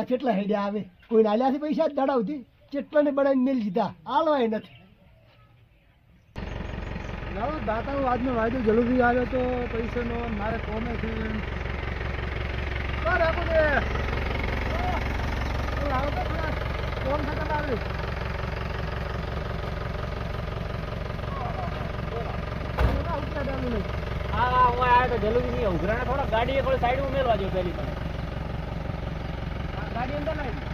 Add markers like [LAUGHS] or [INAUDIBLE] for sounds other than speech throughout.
દાડા કેટલા હેડ્યા આવે? કોઈ આલ્યાથી પૈસા જ દાડાવતી? કેટલાને બનાવીને મેલ દીધા? આલવાય નથી. લાવો દાતા આજનો વાયદો જલ્દી આવ્યો તો પૈસાનો મારે કોમે છે. બરાબર આપો દે. લાવો તો થોડા. કોમ થતા આવે હા હું આવ્યો તો જલ્દી નહીં ઉઘરાણા થોડા ગાડી એક સાઈડ ઉમેરવા મેલવા જો પેલી પણ ગાડી અંદર નાખી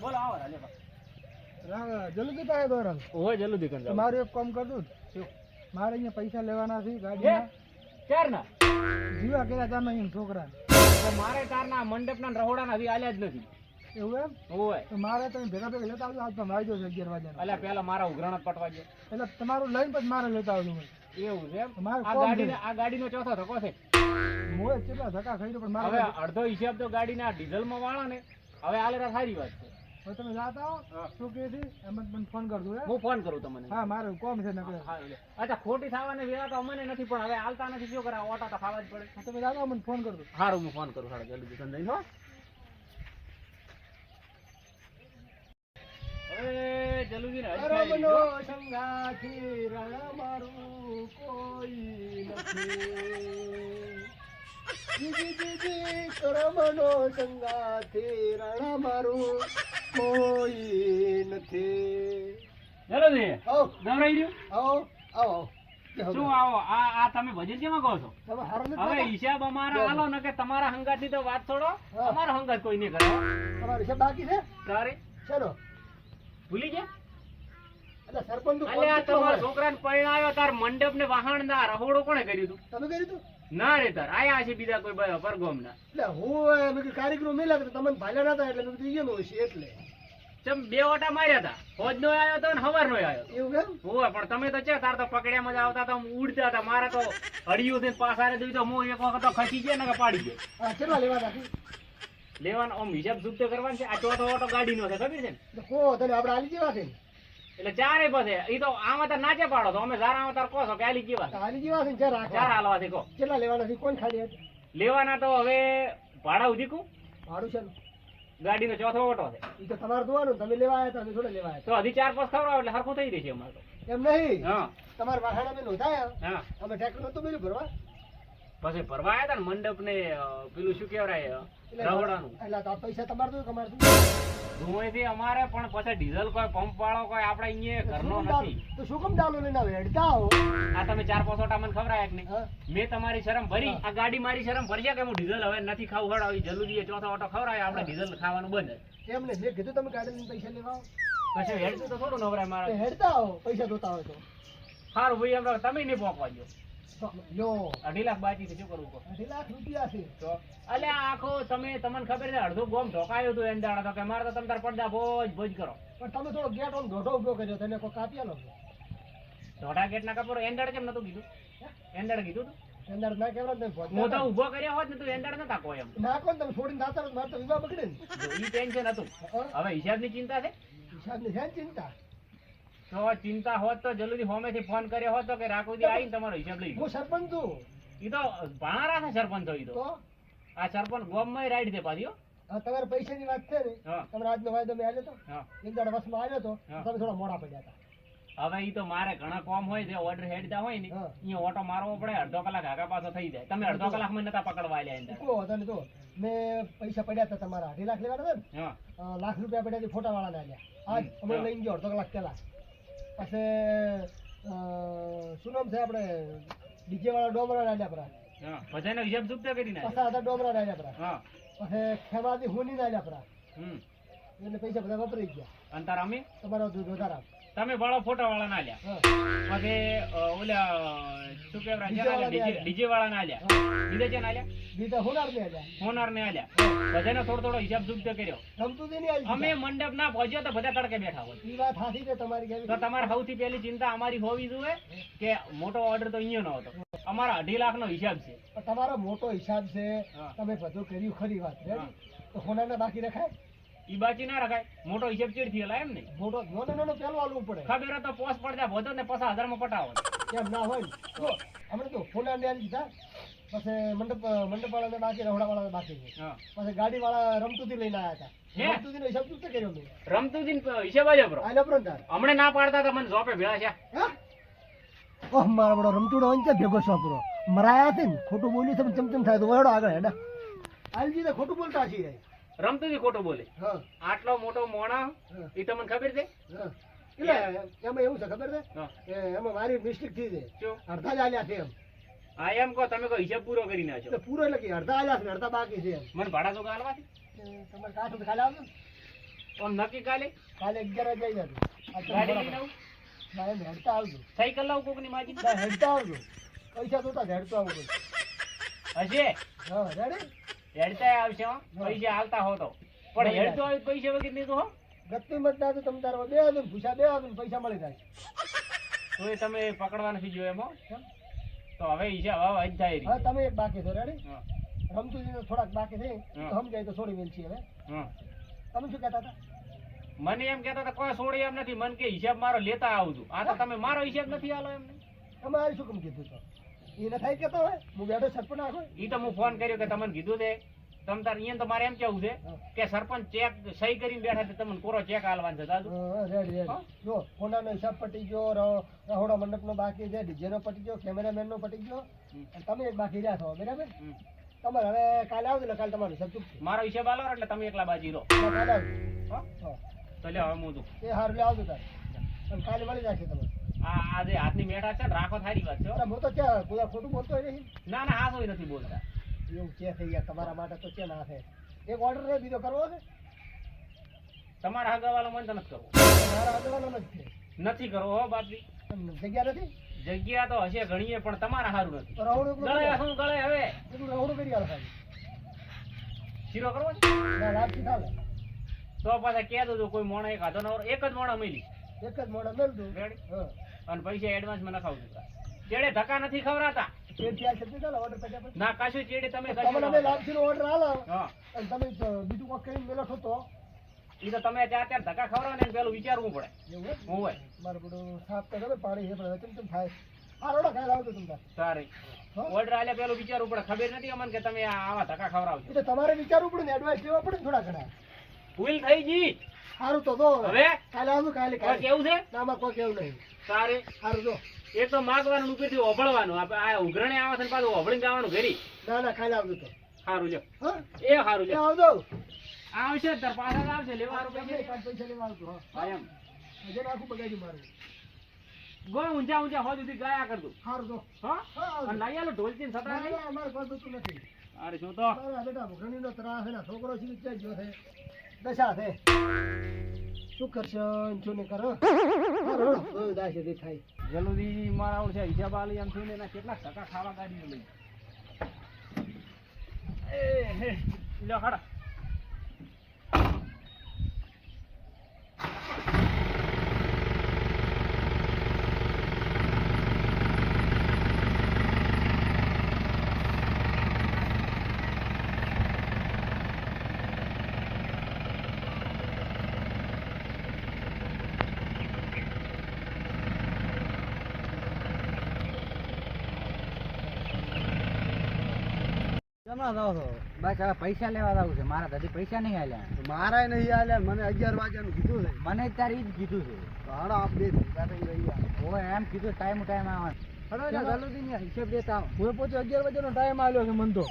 બોલો આવો રાલે બા. થાય પાસે રંગ ઓય જલ્દી જાઓ. મારું એક કામ કરતું દઉં મારે અહીંયા પૈસા લેવાના છે ગાડી ગાડીના. ક્યારના? જીવા કર્યા તાર નહીં છોકરા મારે તારના મંડપના ને રહોડાના હજી આલ્યા જ નથી. એવું એમ? હોય તો મારે તમે ભેગા ભેગા લેતા આવજો આજ તો જશે છે અગિયાર વાગ્યા અલ્યા પેલા મારા ઉઘરાણા પટવા દે એટલે તમારું લઈને પછી મારે લેતા આવજો એવું છે? મારે આ ગાડી ગાડીને આ ગાડીનો ચોથો ધક્કો છે. મોય કેટલા ધક્કા ખાઈ પણ હવે મારે અડધો હિસાબ તો ગાડીના ડીઝલમાં વાળા ને હવે આલે સારી વાત છે. હવે તમે જાતા હા. શું કહે છે એમ મને ફોન કરજો હે? હું ફોન કરું તમને. હા મારે કોમ છે નકરે. અચ્છા ખોટી થવાની વેળા તો અમને નથી પણ હવે હાલતા નથી શું કરે ઓટા તો ખાવા જ પડે. તમે જાતા અમને મને ફોન કરજો. સારું હું ફોન કરું સાડા જલ્દી જઈને હો. હવે જલ્દી ને હજી ખાઈ રમનો લીધો. સંગાથી રણ મારું કોઈ નથી. કરમનો સંગાથી રણ મારું કોઈ નથી જલ્દી આવો રહ્યું આવો આવો. શું આવો? આ આ તમે ભજન કેમાં કહો છો? તમે હારો નથી હવે હિસાબ અમારા ને કે તમારા હંગાત તો વાત છોડો. અમારો હંગાત કોઈ નહીં કરે. તમારે બાકી છે? તારે? ચલો ભૂલી ગયા? એટલે સરપંચનું તમારા છોકરાને પરણાવ્યો તાર મંડપ ને વાહણ ના રહોડો કોણે કર્યું તું? તમે કર્યું તું? ના રે તાર આયા છે બીજા કોઈ બ- પરગોમ ના એટલે હું મેં કાર્યક્રમ મેલ્યા તો તમને ભાલ્યા નતા એટલે મેં કીધું એનું હશે એટલે. ચમ બે ઓટા માર્યા હતા ફોજ નો આવ્યો હતો ને હવાર નો આવ્યો એવું કેમ હોવે પણ તમે તો છે તાર તો પકડ્યા મજા આવતા તો ઉડતા હતા. મારા તો હડિયું થી પાસારે દઈ તો હું એક વખત તો ખસી ગયા ને કે પાડી ગયો. કેટલા લેવાના છે લેવાનો આમ હિસાબ સુધ તો કરવાનો છે. આ ચોથો ઓટો ગાડીનો છે ખબર છે ને? હો તને આપણે આલી જેવા છે ને એટલે ચારે પાસે ઈ તો આમાં નાચે પાડો તો અમે જારા આમાં તાર કહો છો કે આલી જીવા આલી જીવા છે ને ચાર હાલવાથી કહો. કેટલા લેવાના છે? કોણ ખાલી? લેવાના તો હવે ભાડા ઉધી કું ભાડું છે ને? ગાડીનો ચોથો ઓટો છે. ઈ તો તમારે જોવાનું તમે લેવા આવ્યા તમે થોડે લેવા આવ્યા તો હજી ચાર પાંચ ખવડાવો એટલે હરખું થઈ જશે અમારે તો. એમ નહીં? હા. તમારે વાહણ અમે નોંધાયા હા. અમે ટ્રેક્ટર નતું મેળ્યું ભરવા? પછી ભરવા આવ્યા હતા ને મંડપ ને પેલું શું કહેવાય રવડાનું એટલે તો પૈસા તમારે શું તમારે શું અમારે પણ પછી ડીઝલ કોઈ પંપ વાળો કોઈ આપણે અહીંયા ઘરનો નથી. તો શું કામ ડાલો લઈને વેડતા હો. આ તમે ચાર પાંચ ઓટા મને ખબર કે નહીં? મેં તમારી શરમ ભરી. આ ગાડી મારી શરમ ભરી કે હું ડીઝલ હવે નથી ખાવું? હળ આવી જલ્દી ચોથો ઓટો ખવડાય આપણે ડીઝલ ખાવાનું બંધ એમ ને મેં કીધું તમે ગાડી લઈને પૈસા લેવા પછી હેડતું તો થોડું નવરાય મારા હેડતા હો પૈસા જોતા હોય તો. સારું ભાઈ એમ તમે નહીં પહોંચવા દો લ્યો અઢી લાખ બાકી છે શું કરવું અઢી લાખ રૂપિયા છે. તો અલ્યા આખો તમે તમને ખબર છે અડધું ગોમ ઢોકાયું હતું એમ દાડા તો કે મારે તો તમે તાર પડદા ભોજ ભોજ કરો. પણ તમે થોડો ગેટ ઓન દોઢો ઊભો કર્યો તેને કોઈ કાપી ઢોઢા એંડાડ કેમ નતું કીધું? એંડાડ કીધું તું? ના તમે હું ઊભો કર્યો હોત ને તું એંડાડ નતા કોઈ એમ. નાખો કોણ તમે છોડીને જાતા રહો, મારે તો વિવાહ બગડે ને. ઈ ટેન્શન હતું. હવે હિસાબની ચિંતા છે? હિસાબની છે ને ચિંતા. તો ચિંતા હોત તો જલ્દી હોમેથી ફોન કર્યો હોત તો કે રાખોદી આવીને તમારો હિસાબ લઈ હું સરપંચ છું. ઈ તો ભાણારા છે સરપંચ તો તો. આ સરપંચ ગોમમાં રાઈડ દે પાછી. તમારે પૈસાની વાત છે ને. તમે આજનો વાયદો મેં આવ્યો એક દાડા વસમાં આવ્યો તો તમે થોડા મોડા પડ્યા હતા. હવે ઈ તો મારે ઘણા કોમ હોય જે ઓર્ડર હેડતા હોય ને. અહીંયા ઓટો મારવો પડે અડધો કલાક આગા પાછો થઈ જાય. તમે અડધો કલાકમાં નતા પકડવા આલ્યા અંદર કહો તને તો. મેં પૈસા પડ્યા હતા તમારા. અઢી લાખ લેવાના હતા ને? લાખ રૂપિયા પડ્યા ફોટા વાળાને આલ્યા. આજ અમે લઈને ગયો અડધો કલાક પહેલા. પછી શું નામ છે આપણે? ડીજે વાળા ડોમરા આલ્યા પરા બધાનો હિસાબ ચૂકતા કરી નાખે. પાછા હતા ડોમરા આલ્યા પરા. પછી ખેમાથી હુની આલ્યા પરા. એટલે પૈસા બધા વપરાઈ ગયા. અને તાર અમે તમારો દૂધ વધારા. તમે ભાડો ફોટા વાળા ના લ્યા. પછી ઓલા ડીજે વાળા ના લ્યા. બીજા છે ના લ્યા? બીજા હોનાર ને આલ્યા હોનાર ને આલ્યા બધાને થોડો થોડો હિસાબ ચૂકતો કર્યો. અમે મંડપ ના પહોંચ્યો તો બધા તડકે બેઠા હોય. એ વાત સાચી છે તમારી તો તમારે સૌથી પહેલી ચિંતા અમારી હોવી જોઈએ કે મોટો ઓર્ડર તો અહીંયા નો હતો. અમારા અઢી લાખ નો હિસાબ છે. તમારો મોટો હિસાબ છે. તમે બધું કર્યું ખરી વાત. છે ready? ને બાકી રખાય? ઈ બાકી ના રખાય. મોટો હિસાબ ચીડ થયેલા એમ ને. મોટો મોટો નાનો પેલો આલવું પડે. ખબર તો પોસ પડતા ભોતો ને પસા હજારમાં પટાવો. કેમ ના હોય જો હમણાં તો હોનારને આલી દીધા. પછી મંડપ મંડપ વાળાને બાકી રહોડા વાળા બાકી છે. પછી ગાડી વાળા રમતુથી લઈને આવ્યા હતા. રમતુથી નો હિસાબ ચૂકતો કર્યો મેં. રમતુજી ને હિસાબ જ બ્રો. આલે પ્રો તાર. હમણે ના પાડતા હતા મને જોપે ભેળા છે? ઓહ મારો બડો રમતુડો હોય ને ભેગો છોકરો મરાયા છે ને ખોટું બોલ્યું છે ચમચમ થાય તો વળો આગળ હેડા. આલજી તો ખોટું બોલતા છીએ રે બી ખોટું બોલે. હા. આટલો મોટો મોણા એ તમને ખબર છે. એટલે એમાં એવું છે ખબર છે. એમાં મારી મિસ્ટેક થઈ છે. અડધા જ આલ્યા છે એમ. હા એમ કહો તમે કહો હિસાબ પૂરો કરી નાખો એટલે પૂરો એટલે કે અડધા આલ્યા છે અડધા બાકી છે મને ભાડા તો ગાલવા છે તમારે કાઠું કાલે આવજો. આમ નક્કી કાલે? કાલે અગિયાર આવી જજો. આ ગાડી લઈને આવું? મારે હેડતા આવજો. સાયકલ લાવું કોકની માજી હેડતા આવજો. પૈસા જોતા હેડતો આવું. હશે? હા રેડી હેડતા આવશે પૈસા આવતા હો તો. પણ હેડતો આવે પૈસા વગર નહીં તો હો. ગત્તી મત ના તો તમે તારો બે આવે ભૂસા બે આવે પૈસા મળી જાય. તો એ તમે પકડવા નથી જોયો એમ તો હવે ઈજા હવા જ થાય હા તમે એક બાકી છો રેડી રમતું રમતુજી થોડાક બાકી થઈ. તો સમજાય તો છોડી છીએ હવે. તમે શું કહેતા હતા? મને એમ કહેતા હતા કોઈ છોડી એમ નથી. મને કે હિસાબ મારો લેતા આવજો. આ તો તમે મારો હિસાબ નથી આલો એમને. તમારે શું કેમ કીધું તો એને થાય કેતો હોય? હું બેઠો સરપંચ નાખો ઈ તો હું ફોન કર્યો કે તમને કીધું છે. તમ તાર અહીંયા તો મારે એમ કેવું છે કે સરપંચ ચેક સહી કરીને બેઠા છે તમને કોરો ચેક આલવાનો છે દાદુ? રેડી? રેડી જો કોનાનો હિસાબ પટી ગયો રહોડો રહોડા મંડપનો બાકી છે ડીજે નો પટી ગયો કેમેરામેન નો પટી ગયો અને તમે એક બાકી રહ્યા છો બરાબર? તમારે હવે કાલે આવજો ને કાલે તમારું હિસાબ ચૂકશે. મારો હિસાબ આલો એટલે તમે એકલા બાજી રહો કાલે આવજો. હો? હા. તો લે હવે હું એ હારું લે આવજો તાર. કાલે મળી જશે તમે આ આ જે હાથની મેઠા છે રાખો થારી વાત છે હો. તો ક્યાં કોઈ ખોટું બોલતો નહીં. ના ના હાસો નથી બોલતા. એવું કે થઈ ગયા તમારા માટે તો કે ના છે. એક ઓર્ડર રે બીજો કરવો છે? તમારા હગાવાલો મને નથી કરવો. મારા આગળનો નથી નથી કરવો હો બાપજી. જગ્યા નથી? જગ્યા તો હશે ઘણીએ પણ તમારા સારું નથી. ગળે હું ગળે હવે. રહોડું કરી આલો સાહેબ શીરો કરવો છે? ના લાભથી થાલે તો પાછા કે દો કોઈ મોણા એક હાથો નવરો એક જ મોણા મળી એક જ મોડા મેળ દઉં. રેડી હા. અને પૈસા એડવાન્સ મને નખાવ ચેડે ધક્કા નથી ખવડાતા. તે ત્યાં છે ચાલો ઓર્ડર કર્યા પછી ના કશું ચેડે તમે તમે કશું ઓર્ડર આલો. અને તમે બીજું કોઈ કરીને મેલો છો તો. ઈ તો તમે ચાર ચાર ધક્કા ખવડાવો ને પેલું વિચારવું પડે. હું હોય. મારું બધું સાફ તો ખબર પાણી છે પણ કેમ કેમ થાય. હા રોડો ખાઈ લાવજો તમને સારી ઓર્ડર આલ્યા પેલું વિચારવું પડે. ખબર નથી અમને કે તમે આવા ધક્કા તો તમારે વિચારવું પડે ને એડવાઇસ લેવા પડે થોડા ઘણા. ભૂલ થઈ ગઈ. સારું તો જો હવે. કાલે આવું કાલે કાલે. કેવું છે? ના માં કોઈ કેવું નહીં. સારે સારું જો. એ તો માગવાનું ઉપરથી ઓભળવાનું આપણે આ ઉઘરણે આવે છે પાછું ઓભળીને જવાનું ઘરી. ના ના કાલે આવજો તો. સારું જો. હા? એ સારું જો. આવજો. આવશે તાર પાછા આવશે લેવા રૂપિયા પૈસા લેવા આવજો હા. એમ. હજુ આખું બગાડ્યું મારું. ગો ઊંચા ઊંચા હો સુધી ગયા કરતું સારું તો હા? લાઈ આલો ઢોલકી ને સતરા નહીં ના, અમારે કોઈ નથી. અરે શું તો? બેટા બેટા ભૂખણીનો ત્રાસ છોકરો છે ગયો છે? દશા છે. શું કરશે? ને શું નહીં કરો હારો, જોયું થાય. જલ્દી મારા ઓળ છે હિસાબ આલી એમ થઈને એના કેટલા ટકા ખાવા કાઢી લઈ એ હે લ્યો હાડા. બસ હવે પૈસા લેવા આવું છે. મારા હજી પૈસા નહીં આલ્યા. મારા નહીં આલ્યા મને અગિયાર વાગ્યાનું કીધું છે. મને અત્યારે ઈ જ કીધું છે. હાડો આપ બે ઓય એમ કીધું ટાઈમ ટાઈમ આવે. હડો ચાલો. ત્યાં જલ્દી હિસાબ દેતા હું પોતે અગિયાર વાગ્યાનો ટાઈમ આવ્યો છે મને તો.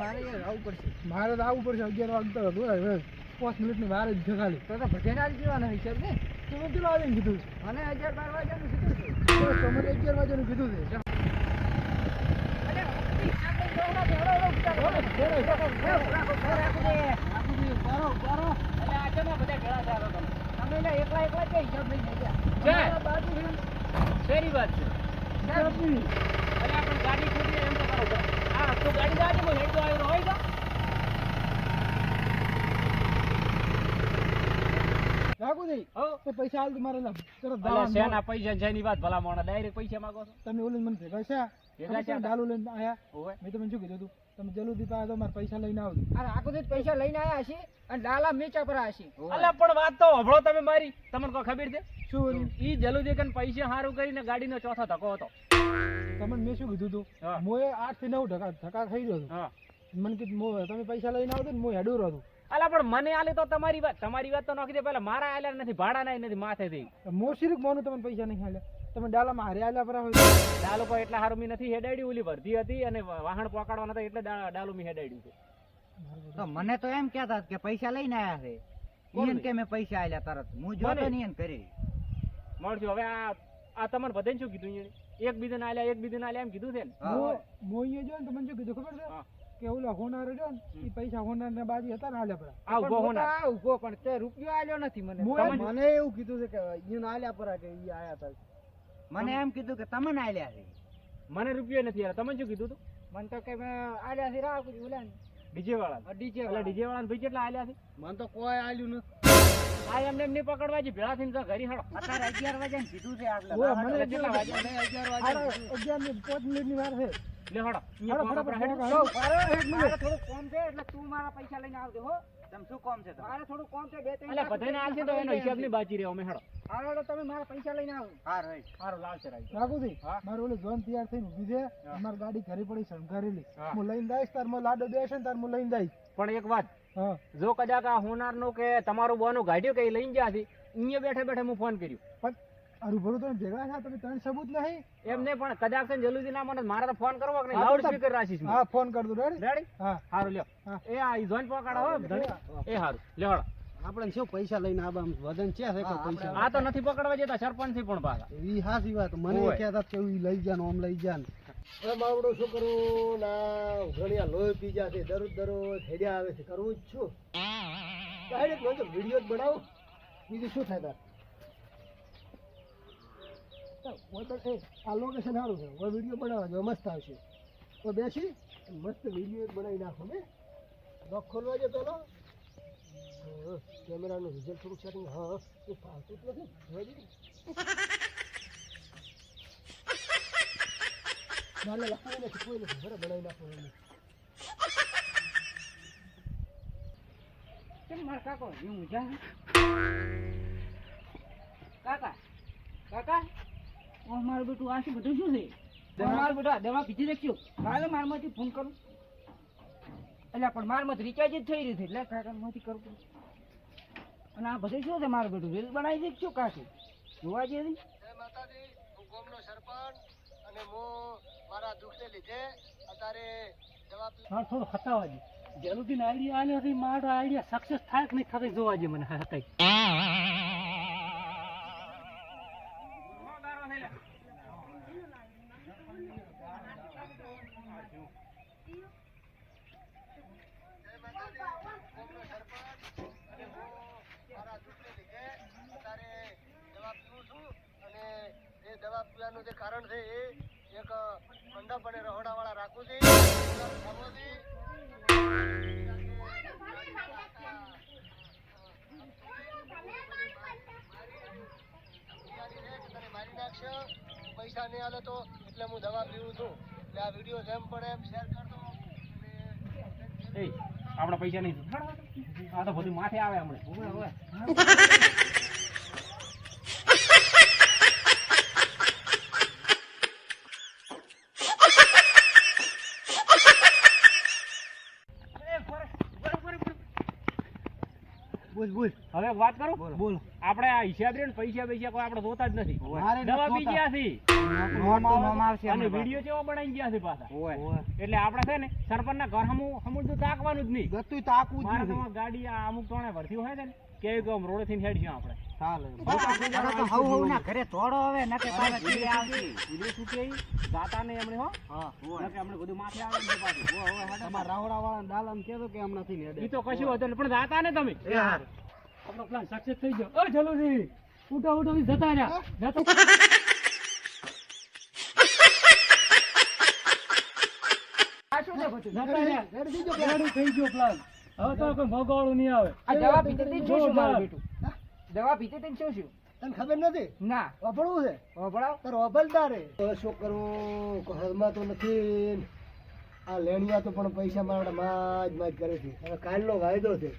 મારે આવવું પડશે. મારે તો આવવું પડશે. અગિયાર વાગતા હતું પાંચ મિનિટની વાર જ છે ખાલી. તો ભજન હિસાબ? ને તો મેં પેલો આવીને કીધું મને અગિયાર બાર વાગ્યાનું કીધું છે. અગિયાર વાગ્યાનું કીધું છે. વાત છે અરે આપણે ગાડી ખોટી એમ તો કરો આ તો ગાડી આવ્યો હોય તો રાખું પૈસા હાલ તમારે. તરત અલા પૈસા છે ની વાત ભલા મોણા? ડાયરેક્ટ પૈસા માંગો છો? તમે ઓલું મને ભેગા છે ડાલુ લઈને આયા? ઓવે. મેં તમને શું કીધું હતું તમે જલ્દી પાસે તો મારે પૈસા લઈને આવજો. અને આખો દિવસ પૈસા લઈને આયા છે અને ડાલા મેચા પર છે અલા પણ વાત તો હભળો તમે મારી. તમને કોઈ ખબર છે? શું ઈ જલુદી કન પૈસા હારું કરીને ગાડીનો ચોથો ધક્કો હતો. તમને મેં શું કીધું તું? હા. મોએ આઠથી નવ ધક્કા ધક્કા ખાઈ ગયો હતો. મને કીધું મો તમે પૈસા લઈને આવજો ને હું હેડું રહ્યો અલા પણ મને આલે તો તમારી વાત તમારી વાત તો નોખી દે. પેલા મારા આલ્યા નથી ભાડા નાય નથી માથે થી મો મોનું તમને પૈસા નહીં હાલ્યા તમે ડાલા મારે આલ્યા પર હોય આ લોકો એટલા હારું મી નથી હેડાડ્યું ઓલી ભરતી હતી અને વાહણ પકડવાના હતા એટલે ડાલુ મી હેડાડ્યું છે. તો મને તો એમ કહેતા કે પૈસા લઈને આયા છે. ઈયન કે મેં પૈસા આલ્યા તરત. હું જોતો નહીં એમ કરી મળજો. હવે આ આ તમને બધાને શું કીધું ઈયણે? એક બીજાને આલ્યા એક બીજાને આલ્યા એમ કીધું છે ને? હું. હું હોય. જો ને તમને શું કીધું ખબર છે? કે ઓલો હોનાર જો ને એ પૈસા હોનાર ને બાજી હતા ને આલ્યા પર આ ઊભો પણ હોનાર. આ ઊભો પણ તે રૂપિયો આલ્યો નથી મને. મને એવું કીધું છે કે ઈયોને આલ્યા પરા કે ઈ આયા તા મને એમ કીધું કે તમને આલ્યા છે. મને રૂપિયો નથી આલ્યા. તમે શું કીધું તું? મને તો કે મેં આલ્યા છે રાહ કુછ ઓલા ડીજે વાળા ડીજે એટલે ડીજે વાળા ભાઈ કેટલા આલ્યા છે? મને તો કોઈ આલ્યું નથી. આ એમને એમને પકડવા છે ભેળા થઈને તો ઘરી હાડો. અત્યારે અગિયાર વાગ્યા કીધું છે આટલે મને એટલે વાગ્યા? અગિયાર અગિયાર ને પાંચ મિનિટની વાર છે. લે હાડો. હેડ. થોડું કોમ છે એટલે તું મારા પૈસા લઈને આવજો હો. તમ શું કોમ છે મારે થોડું કોમ છે બે ત્રણ અલા બધાને આલશે તો એનો હિસાબ નહીં બાકી રહ્યો અમે હાડો. હાલો તમે મારા પૈસા લઈને આવો. હા રાઈટ હારો લાવશે રાઈ હા. મારે ઓલી જોન તૈયાર થઈને ઊભી છે. મારી ગાડી ઘરે પડી શણગારેલી. હું. લઈને જઈશ તાર મો લાડો બેસે તાર હું લઈને જઈશ. પણ એક વાત જો કદાચ આ હોનારનું કે તમારું બોનું ગાડ્યું કે લઈને ગયા હતી અહીંયા બેઠે બેઠે હું ફોન કર્યું. પણ અરું તમે ભેગા થયા તમે ત્રણ સબૂત નહીં? એમને પણ કદાચ જલ્દી ના મને મારે તો ફોન કરવો કે લાઉડ સ્પીકર રાખીશ હા. ફોન કર દઉં રેડી રેડી હા. હારું લ્યો. એ આ જોઈન પકડો હો. એ હારું. લ્યો. આપણે શું પૈસા લઈને આબા વજન છે છે પૈસા? આ તો નથી પકડવા જતા સરપંચથી પણ પાછા. એ હાસી વાત. મને. કહેતા કે ઈ લઈ ગયા ઓમ આમ લઈ ને હવે માવડો શું કરું ના ઘણીયા લોહી પી ગયા છે દરરોજ દરરોજ હેડ્યા આવે છે. કરવું જ છું. ડાયરેક્ટ વીડિયો જ બનાવો. બીજું શું થાય તાર? એ, આ લોકેશન સારું છે. હવે વીડિયો બનાવવા જો મસ્ત આવશે. તો બેસી, મસ્ત વીડિયો બનાવી નાખો ને લોક ખોલવા જો પેલો. કેમેરાનું રિઝલ્ટ થોડુંક સેટિંગ હા એ ફાવતું જ નથી. જોઈ દીધું ના ના નથી કોઈ નથી. બરાબર, બનાવી નાખો મારા કાકો કાકા કાકા? ઓ મારું બેટું આ શું બધું શું છે? મારું બેટા દવા પીધી રાખ્યો કાલે મારમાંથી ફોન કરું. એટલે પણ મારમાંથી રિચાર્જ જ થઈ રહ્યું છે. એટલે કાકા માંથી કરું. અને આ બધું શું છે મારું બેટું? રીલ બનાવી દે શું કાશે જોવા જેવી? માતાજી હું ગોમનો સરપંચ અને હું મારા દુઃખને લીધે અત્યારે જવાબ હા થોડો ખતાવા દે. જલ્દી આઈડિયા આલ્યો મારો આઈડિયા સક્સેસ થાય કે નહીં થતો જોવા દે મને હા કઈ મારા દુઃખને લીધે અત્યારે દવા પીવું છું અને એ દવા પીવાનું જે કારણ છે એ એક મંડપ અને રહોડાવાળા રાખું છું. તને મારી નાખશે પૈસા નહીં આવે તો એટલે હું દવા પીવું છું. એટલે આ વીડિયો જેમ પડે એમ શેર કરતો એ આપણા પૈસા નહીં. આ તો બધું માથે આવે હમણાં. [LAUGHS] બોલ બોલ. હવે વાત કરું? બોલ. આપણે આ હિસાબ ને પૈસા પૈસા કોઈ આપણે જોતા જ નથી. દવા પી ગયા છે. અને વીડિયો જેવો બનાવી ગયા છે પાછા? એટલે આપણે છે ને સરપંચ ના ઘર હમું હમું તો તાકવાનું જ નહીં. ગતું તાકવું જ ગાડી આ અમુક ટોણે ભરતી હોય છે ને. કે કે રોડે થઈને હેડશું આપણે. ચાલે. તો હવ હવ ના ઘરે તોડો હવે નકે પાછા ચીડે આવશે. વીડિયો છૂટે જાતા નહીં હમણે હો. હા નકે હમણે બધું માથે આવે ને પાછું. તમારા રાવડા વાળા દાલામ કહેતો કે હમણાં થી ઈ તો કશું હતું પણ દાતા ને તમે. આપણો પ્લાન સક્સેસ થઈ ગયો. ઓ જલ્દી ઉઠો ઉઠો જતા રહ્યા. જતા આ શું છે બધું જતા રહ્યા. રેડી થઈ ગયો રેડી થઈ ગયો પ્લાન હવે તો કોઈ ભોગવાળું નહીં આવે. આ દવા પીતે તે શું શું મારું. બેટું? દવા પીતે તે શું શું? તને ખબર નથી? ના. વાપરવું છે? વભળાવ તારે વાપરતા રે હવે શું કરવું કોઈ તો નથી. આ લેણિયા તો પણ પૈસા મારા માજ માજ કરે છે. હવે કાલનો વાયદો છે.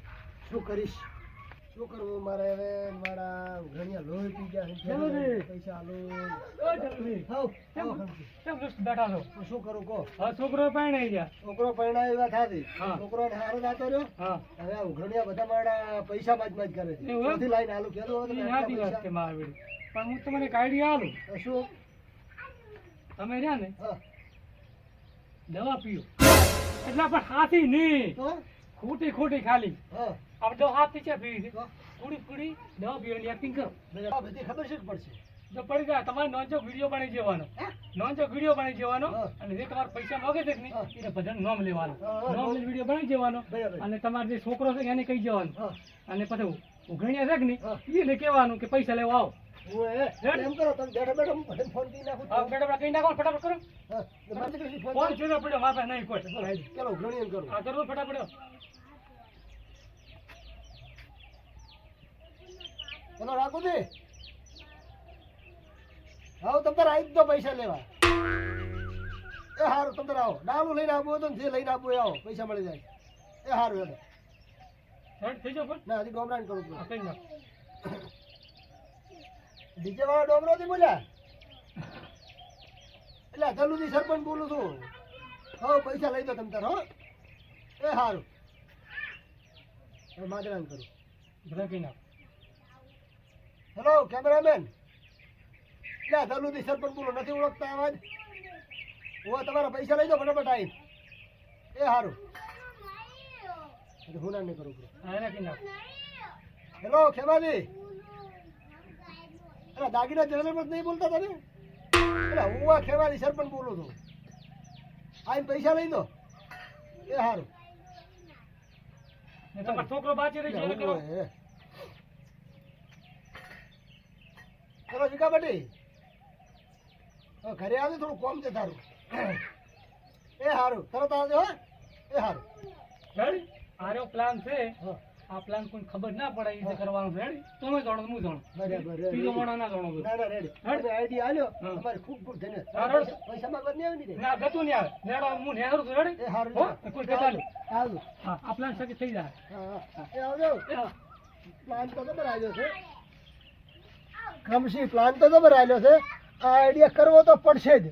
શું કરીશ? શું કરવું? મારે હવે મારા ઘણિયા લોહી પી ગયા છે. પૈસા આલો. કેમ? બેઠા છો? શું કરું કો છોકરો પરણાઈ ગયા. છોકરો પરણાવી વાત હતી હા. છોકરો હારો જાતો રહ્યો. હા. હવે ઘણિયા બધા મારા પૈસા બાજ માજ કરે છે? નથી લાઈને આલું. સાચી આટલા વાત મારા પણ હું તમને કાઢી આલું શું? તમે રહ્યા ને? દવા પીઓ. એટલા પણ હાથી નહીં. ખોટી ખોટી ખાલી. હા. આપણે હાથી છે તો? પૂરી પૂરી દવા પીવાની એક્ટિંગ કરો. બધી ખબર છે પડશે? જો પડી ગયા. તમારે નોંધો વીડિયો બની જવાનો નોંધો વીડિયો બની જવાનો અને જે તમારે પૈસા માગે છે ને એને બધાને નોમ લેવાનો. નોમ વીડિયો બની જવાનો અને તમારે જે છોકરો છે એને કહી જવાનો અને પછી ઉઘણ્યા છે કે નહીં એને કહેવાનું કે પૈસા લેવા આવો. એમ કરો તમે બેઠા બેઠા ફોન કરી નાખું હા ફટાફટ નાખો ફટાફટ કરો. ફોન ફોન પડ્યો મારા નહીં કોઈ. ચાલો ઘણી એમ કરું. હા કરો ફટાફટ ચલો રાખું દે આવો તમે તારે આવી જ દો પૈસા લેવા. એ સારું તમે આવો. ડાલું લઈને આવવું હતું તો ને જે લઈને આવવું આવો. પૈસા મળી જાય. એ સારું એટલે ના હજી ડોમરાને કરું નાખ ડીજે વાળા ડોમરો થી બોલ્યા? એટલે અધલુથી સરપંચ બોલું છું. હો પૈસા લઈ દો તમે તાર હો. એ સારું માદરાને કરું. બધા કઈ નાખ હેલો કેમેરામેન એટલે અધલુથી સરપંચ બોલો નથી ઓળખતા અવાજ હું તમારા પૈસા લઈ દો ફટાફટ આવી એ સારું હું ના નહીં કરું હેલો ખેમાજી. અરે દાગીના જવેલર નહીં બોલતા તમે? અરે હું આ ખેમાજી સરપંચ બોલું છું. આઈને પૈસા લઈ દો. એ સારું છોકરો બાચી રહી છે એને વિકા ચલો ઘરે આવજો થોડું કોમ છે તારું. એ સારું તરત આવજો હો. એ સારું આરો પ્લાન છે. આ પ્લાન કોઈ ખબર ના પડે એ કરવાનું. રેડી તમે જાણો હું જાણો બરાબર ત્રીજો માણસ ના જાણો ના ના રેડી હા. આઈડિયા આલ્યો. અમારે ખૂબ ખૂબ હા, ધન્યવાદ પૈસા- માં નહીં આવે ને ના ગતું નહીં આવે. નેડો હું નેહરું છું. રેડી એ સારું હો? કોઈ કહેતા નહીં. આવજો. હા આ પ્લાન સકી થઈ જાય. એ આવજો. પ્લાન તો ખબર આવ્યો છે. કમસી પ્લાન તો ખબર આવ્યો છે આ આઈડિયા કરવો તો પડશે જ.